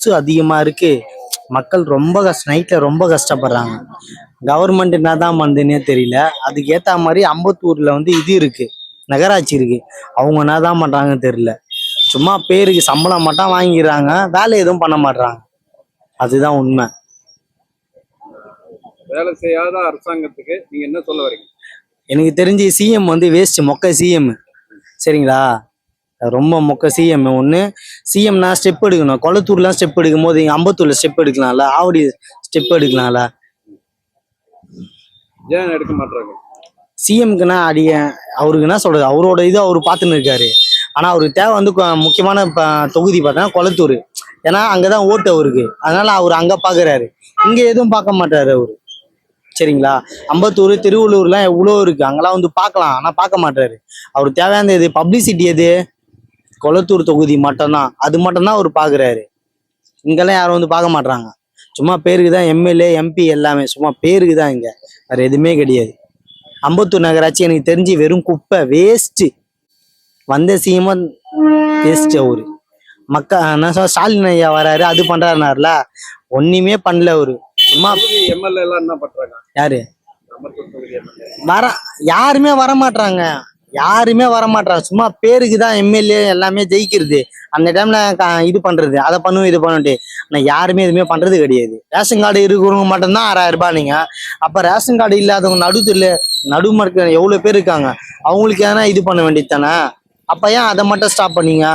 கொசு அதிகமா இருக்கு. மக்கள் ரொம்ப கஷ்டம் நைட்ல ரொம்ப கஷ்டப்படுறாங்க. கவர்மெண்ட் என்னதான் பண்ணுதுன்னே தெரியல. அதுக்கு ஏத்த மாதிரி அம்பத்தூர்ல வந்து இது இருக்கு. நகராட்சி இருக்கு. அவங்க என்னதான் பண்றாங்கன்னு தெரியல. சும்மா பேருக்கு சம்பளம் மட்டும் வாங்கிக்கிறாங்க வேலை எதுவும் பண்ண மாட்றாங்க. அதுதான் உண்மை. வேலை செய்யாத அரசாங்கத்துக்கு நீங்க என்ன சொல்ல வரீங்க? எனக்கு தெரிஞ்சு சிஎம் வந்து வேஸ்ட் மொக்க சிஎம் சரிங்களா? ரொம்ப மொக்க சிஎம் ஒன்று சிஎம்னா ஸ்டெப் எடுக்கணும். கொளத்தூர்லாம் ஸ்டெப் எடுக்கும் போது இங்கே அம்பத்தூர்ல ஸ்டெப் எடுக்கலாம்ல? ஆவடி ஸ்டெப் எடுக்கலாம்ல? ஏன் எடுக்க மாட்டாங்க சிஎம்க்குன்னா அடிய அவருக்கு என்ன சொல்றது? அவரோட இது அவர் பார்த்துன்னு இருக்காரு. ஆனா அவருக்கு தேவை வந்து முக்கியமான தொகுதி பார்த்தா கொளத்தூர். ஏன்னா அங்கதான் ஓட்டு அவருக்கு. அதனால அவர் அங்க பாக்குறாரு. இங்க எதுவும் பார்க்க மாட்டாரு அவரு. சரிங்களா? அம்பத்தூர் திருவள்ளூர்லாம் எவ்வளோ இருக்கு. அங்கெல்லாம் வந்து பார்க்கலாம். ஆனா பார்க்க மாட்டாரு அவர் தேவையான இது பப்ளிசிட்டி எது? கொளத்தூர் தொகுதி மட்டும்தான். அது மட்டும்தான் அவர் பாக்குறாரு. இங்கெல்லாம் யாரும் வந்து பார்க்க மாட்றாங்க. சும்மா பேருக்கு தான் எம்எல்ஏ எம்பி எல்லாமே. சும்மா பேருக்கு தான் இங்க. வேற எதுவுமே கிடையாது. அம்பத்தூர் நகராட்சி எனக்கு தெரிஞ்சு வெறும் குப்பை வேஸ்ட் வந்த சீமன் வேஸ்ட் அவரு. மக்கா என்ன சொல்ல ஸ்டாலின் ஐயா வராரு அது பண்றாருனாருல. ஒண்ணுமே பண்ணல அவரு. சும்மா எம்எல்ஏ எல்லாம் என்ன பண்றாங்க? யாரு? வர யாருமே வர மாட்றாங்க. யாருமே வர மாட்றாங்க சும்மா பேருக்கு தான் எம்எல்ஏ எல்லாமே ஜெயிக்கிறது. அந்த டைம்ல இது பண்றது. அதை பண்ணுவோம் இது பண்ணிட்டு ஆனால் யாருமே எதுவுமே பண்றது கிடையாது. ரேஷன் கார்டு இருக்கிறவங்க மட்டும்தான் ஆறாயிரம் ரூபாய் நீங்க. அப்ப ரேஷன் கார்டு இல்லாதவங்க நடுத்துல நடுமர்க்க எவ்வளவு பேர் இருக்காங்க? அவங்களுக்கு எதனா இது பண்ண வேண்டியது தானே அப்ப ஏன் அதை மட்டும் ஸ்டாப் பண்ணீங்க?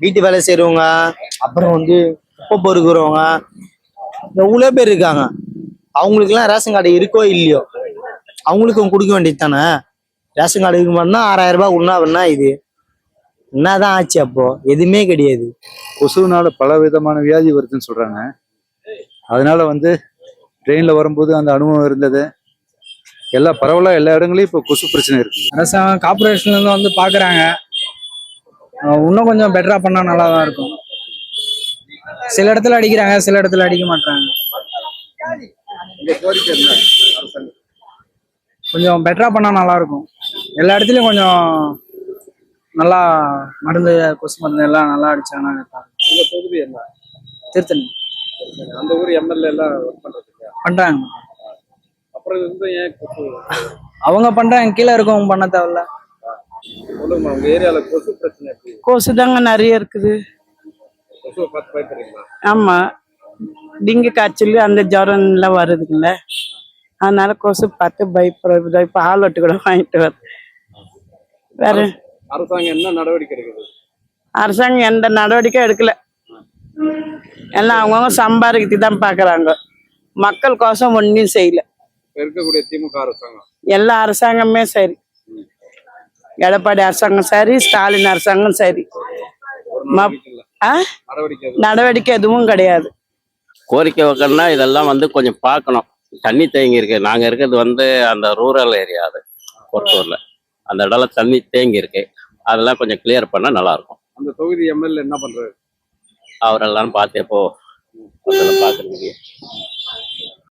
வீட்டு வேலை செய்யறவங்க அப்புறம் வந்து குப்பை பொறுக்கிறவங்க எவ்வளோ பேர் இருக்காங்க. அவங்களுக்குலாம் ரேஷன் கார்டு இருக்கோ இல்லையோ? அவங்களுக்கும் கொடுக்க வேண்டியது தானே? ரேஷன் கார்டு இருக்க மாட்டோம்னா ஆறாயிரம் ரூபாய் உண்ணா இது. என்னதான் ஆச்சு அப்போ. எதுவுமே கிடையாது. கொசுனால பல விதமான வியாதி வருதுன்னு சொல்றாங்க. அதனால வந்து ட்ரெயின்ல வரும்போது அந்த அனுபவம் இருந்தது. எல்லா பரவலா எல்லா இடங்களையும் இப்போ கொசு பிரச்சனை இருக்கு. அரசாங்கம் கார்பரேஷன்ல இருந்து வந்து பாக்குறாங்க. அஹ் இன்னும் கொஞ்சம் பெட்டரா பண்ணா நல்லா தான் இருக்கும். சில இடத்துல அடிக்கிறாங்க சில இடத்துல அடிக்க மாட்டாங்க உங்க கோரிக்கை என்ன அரசாங்கம் கொஞ்சம் பெட்டரா பண்ணா நல்லா இருக்கும் எல்லா இடத்துலயும் கொஞ்சம் நல்லா மருந்து கொசு மருந்து எல்லாம் நல்லா அடிச்சாங்கன்னா தொகுதி என்ன? திருத்தணி. அந்த ஊர் எம்எல்ஏ எல்லாம் ஒர்க் பண்றதுக்கு. பண்றாங்க. அப்புறம் இருந்து ஏன் கொசு? அவங்க பண்றாங்க கீழே இருக்கவங்க பண்ண தேவையில்ல. சொல்லுங்கம்மா கொசு பிரச்சனை எப்படி? கொசு தாங்க நிறைய இருக்குது. கொசுவை பார்த்து பயப்படுறீங்களா? ஆமா. டிங்கு காய்ச்சல் அந்த ஜுரம் எல்லாம் வருதுங்கள. அதனால கொசு பார்த்து பயப்படுறது இப்போ ஹாலோட்டு கூட வாங்கிட்டு வர. வேற? அரசாங்கம் என்ன நடவடிக்கை எடுக்குது? அரசாங்கம் எந்த நடவடிக்கையும் எடுக்கல. எல்லாம் அவங்கவுங்க சம்பாதிக்கிறதுக்கு தான் பார்க்குறாங்க. மக்கள் கோசம் ஒன்றும் செய்யல. இருக்கக்கூடிய திமுக அரசாங்கம்? எல்லா அரசாங்கமே சரி. எடப்பாடி அரசாங்கம் சரி ஸ்டாலின் அரசாங்கம் சரி. நடவடிக்கை எதுவும் கிடையாது. கோரிக்கை வைக்கணும்னா இதெல்லாம் வந்து கொஞ்சம் பார்க்கணும். தண்ணி தேங்கி இருக்கு. நாங்க இருக்கிறது வந்து அந்த ரூரல் ஏரியா அது கொத்தூர்ல அந்த இடம்ல தண்ணி தேங்கி இருக்கு. அதெல்லாம் கொஞ்சம் கிளியர் பண்ணா நல்லா இருக்கும். அந்த தொகுதி எம்எல்ஏ என்ன பண்றாரு அவரெல்லாம் பார்த்து எப்போ பார்க்குறீங்க